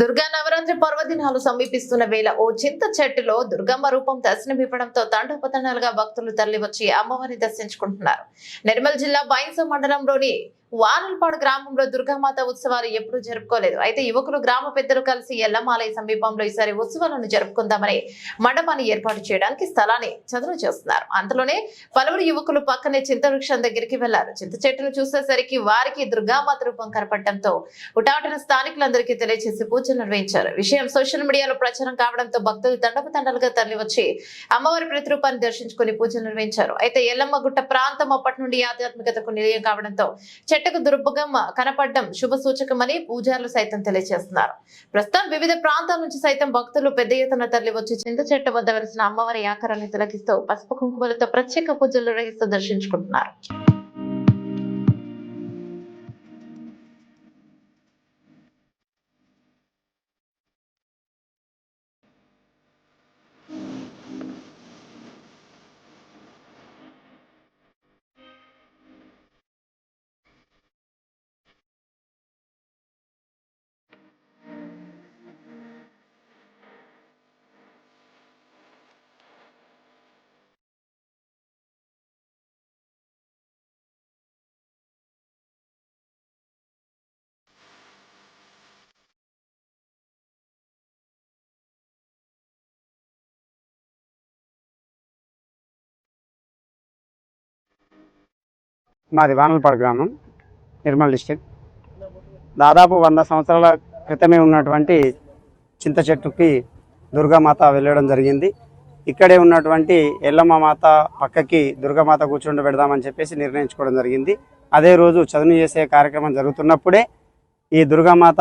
దుర్గా నవరాత్రి పర్వదినాలు సమీపిస్తున్న వేళ ఓ చింత చెట్టులో దుర్గమ్మ రూపం దర్శనమివ్వడంతో తండోపతండాలుగా భక్తులు తరలివచ్చి అమ్మవారిని దర్శించుకుంటున్నారు. నిర్మల్ జిల్లా బైన్స మండలంలోని వానల్పాడు గ్రామంలో దుర్గామాత ఉత్సవాలు ఎప్పుడు జరుపుకోలేదు. అయితే యువకులు గ్రామ పెద్దలు కలిసి ఎల్లమాలయ సమీపంలో ఈసారి ఉత్సవాలను జరుపుకుందామని మండపాన్ని ఏర్పాటు చేయడానికి స్థలాన్ని చదును చేస్తున్నారు. అంతలోనే పలువురు యువకులు పక్కనే చింత వృక్షం దగ్గరికి వెళ్ళారు. చింత చెట్టును చూసేసరికి వారికి దుర్గామాత రూపం కనపడటంతో ఉటాటన స్థానికులందరికీ తెలియజేసి పూజలు నిర్వహించారు. విషయం సోషల్ మీడియాలో ప్రచారం కావడంతో భక్తులు తండపు తండలుగా తరలివచ్చి అమ్మవారి ప్రతిరూపాన్ని దర్శించుకుని పూజలు నిర్వహించారు. అయితే ఎల్లమ్మ గుట్ట ప్రాంతం అప్పటి నుండి ఆధ్యాత్మికతకు నిలయం కావడంతో చెట్టుకు దుర్భగం కనపడడం శుభ సూచకమని పూజారులు సైతం తెలియజేస్తున్నారు. ప్రస్తుతం వివిధ ప్రాంతాల నుంచి సైతం భక్తులు పెద్ద ఎత్తున తరలివచ్చి చింత చెట్టు వద్ద వెలిసిన అమ్మవారి ఆకారాన్ని తొలగిస్తూ పసుపు కుంకుమలతో ప్రత్యేక పూజలు నిర్వహిస్తూ దర్శించుకుంటున్నారు. మాది వానలపాడు గ్రామం నిర్మల్ డిస్టిక్ దాదాపు వంద సంవత్సరాల క్రితమే ఉన్నటువంటి చింత చెట్టుకి దుర్గామాత వెళ్ళడం జరిగింది. ఇక్కడే ఉన్నటువంటి ఎల్లమ్మ మాత పక్కకి దుర్గామాత కూర్చుండి పెడదామని చెప్పేసి నిర్ణయించుకోవడం జరిగింది. అదే రోజు చదును చేసే కార్యక్రమం జరుగుతున్నప్పుడే ఈ దుర్గామాత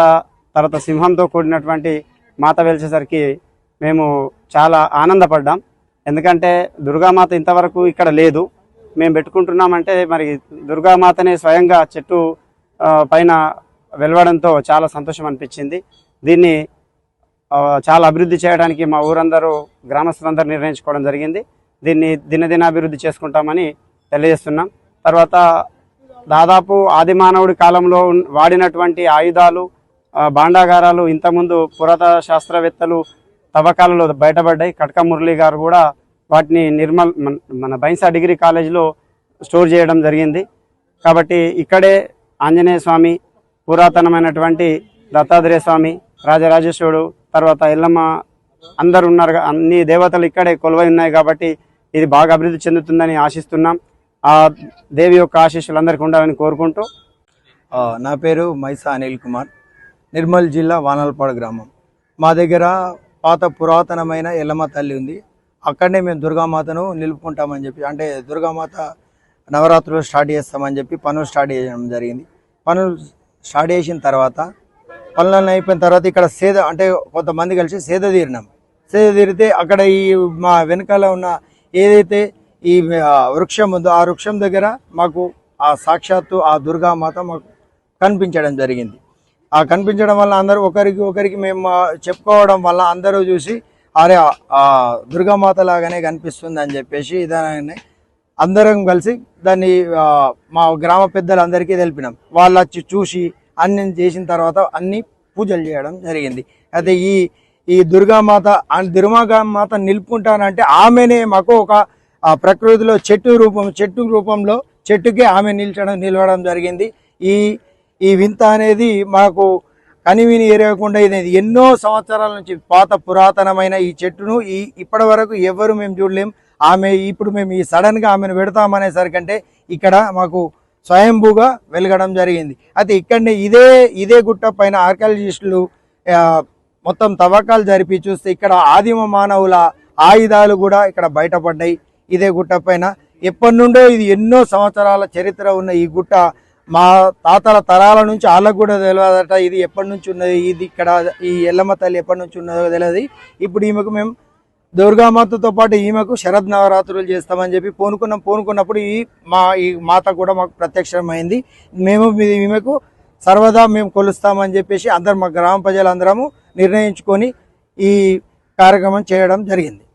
తర్వాత సింహంతో కూడినటువంటి మాత వెలిచేసరికి మేము చాలా ఆనందపడ్డాం. ఎందుకంటే దుర్గామాత ఇంతవరకు ఇక్కడ లేదు. మేము పెట్టుకుంటున్నామంటే మరి దుర్గామాతనే స్వయంగా చెట్టు పైన వెలవడంతో చాలా సంతోషం అనిపించింది. దీన్ని చాలా అభివృద్ధి చేయడానికి మా ఊరందరూ గ్రామస్తులందరూ నిర్ణయించుకోవడం జరిగింది. దీన్ని దినదినాభివృద్ధి చేసుకుంటామని తెలియజేస్తున్నాం. తర్వాత దాదాపు ఆది మానవుడి కాలంలో వాడినటువంటి ఆయుధాలు బాండాగారాలు భాండాగారాలు ఇంతకుముందు పురాతన శాస్త్రవేత్తలు తవ్వకాలలో బయటపడ్డాయి. కటక మురళి గారు కూడా వాటిని నిర్మల్ మన- మన బైన్సా డిగ్రీ కాలేజీలో స్టోర్ చేయడం జరిగింది. కాబట్టి ఇక్కడే ఆంజనేయ స్వామి పురాతనమైనటువంటి దత్తాత్రేయ స్వామి రాజరాజేశ్వరుడు తర్వాత ఎల్లమ్మ అందరు ఉన్నారు. అన్ని దేవతలు ఇక్కడే కొలువై ఉన్నాయి కాబట్టి ఇది బాగా అభివృద్ధి చెందుతుందని ఆశిస్తున్నాం. ఆ దేవి యొక్క ఆశీస్సులు అందరికీ ఉండాలని కోరుకుంటూ. నా పేరు మైసా అనిల్ కుమార్. నిర్మల్ జిల్లా వానల్పాడు గ్రామం. మా దగ్గర పాత పురాతనమైన ఎల్లమ్మ తల్లి ఉంది. అక్కడనే మేము దుర్గామాతను నిలుపుకుంటామని చెప్పి అంటే దుర్గామాత నవరాత్రులు స్టార్ట్ చేస్తామని చెప్పి పనులు స్టార్ట్ చేయడం జరిగింది. పనులు స్టార్ట్ చేసిన తర్వాత పనులన్నీ అయిపోయిన తర్వాత ఇక్కడ సేద అంటే కొంతమంది కలిసి సేద తీరినాం. సేద తీరితే అక్కడ ఈ మా వెనకాల ఉన్న ఏదైతే ఈ వృక్షం ఉందో ఆ వృక్షం దగ్గర మాకు ఆ సాక్షాత్తు ఆ దుర్గామాత మాకు కనిపించడం జరిగింది. ఆ కనిపించడం వల్ల అందరూ ఒకరికి ఒకరికి మేము చెప్పుకోవడం వల్ల అందరూ చూసి అరే ఆ- దుర్గామాత లాగానే కనిపిస్తుంది అని చెప్పేసి దాన్ని అందరం కలిసి దాన్ని మా గ్రామ పెద్దలందరికీ తెలిపినాం. వాళ్ళు వచ్చి చూసి అన్ని చేసిన తర్వాత అన్ని పూజలు చేయడం జరిగింది. అయితే ఈ ఈ దుర్గామాత దుర్గామాత నిలుపుకుంటానంటే ఆమెనే మాకు ఒక ప్రకృతిలో చెట్టు రూపం చెట్టు రూపంలో చెట్టుకే ఆమె నిల్చడం నిలవడం జరిగింది. ఈ ఈ వింత అనేది మాకు కనివిని ఎరగకుండా ఇది ఎన్నో సంవత్సరాల నుంచి పాత పురాతనమైన ఈ చెట్టును ఈ ఇప్పటి వరకు ఎవరు మేము చూడలేం. ఆమె ఇప్పుడు మేము ఈ సడన్గా ఆమెను పెడతామనేసరికంటే ఇక్కడ మాకు స్వయంభూగా వెలగడం జరిగింది. అయితే ఇక్కడనే ఇదే ఇదే గుట్ట పైన ఆర్కాలజిస్టులు మొత్తం తవ్వకాలు జరిపి చూస్తే ఇక్కడ ఆదిమ మానవుల ఆయుధాలు కూడా ఇక్కడ బయటపడ్డాయి. ఇదే గుట్ట పైన ఎప్పటి నుండో ఇది ఎన్నో సంవత్సరాల చరిత్ర ఉన్న ఈ గుట్ట మా తాతల తరాల నుంచి వాళ్ళకు కూడా తెలియదట ఇది ఎప్పటి నుంచి ఉన్నది ఇది ఇక్కడ ఈ ఎల్లమ్మ తల్లి ఎప్పటి నుంచి ఉన్నదో తెలియదు. ఇప్పుడు ఈమెకు మేము దుర్గామాతతో పాటు ఈమెకు శరద్ నవరాత్రులు చేస్తామని చెప్పి పూనుకున్నాం. పూనుకున్నప్పుడు ఈ మా ఈ మాత కూడా మాకు ప్రత్యక్షమైంది. మేము ఈమెకు సర్వదా మేము కొలుస్తామని చెప్పేసి అందరు మా గ్రామ ప్రజలందరము నిర్ణయించుకొని ఈ కార్యక్రమం చేయడం జరిగింది.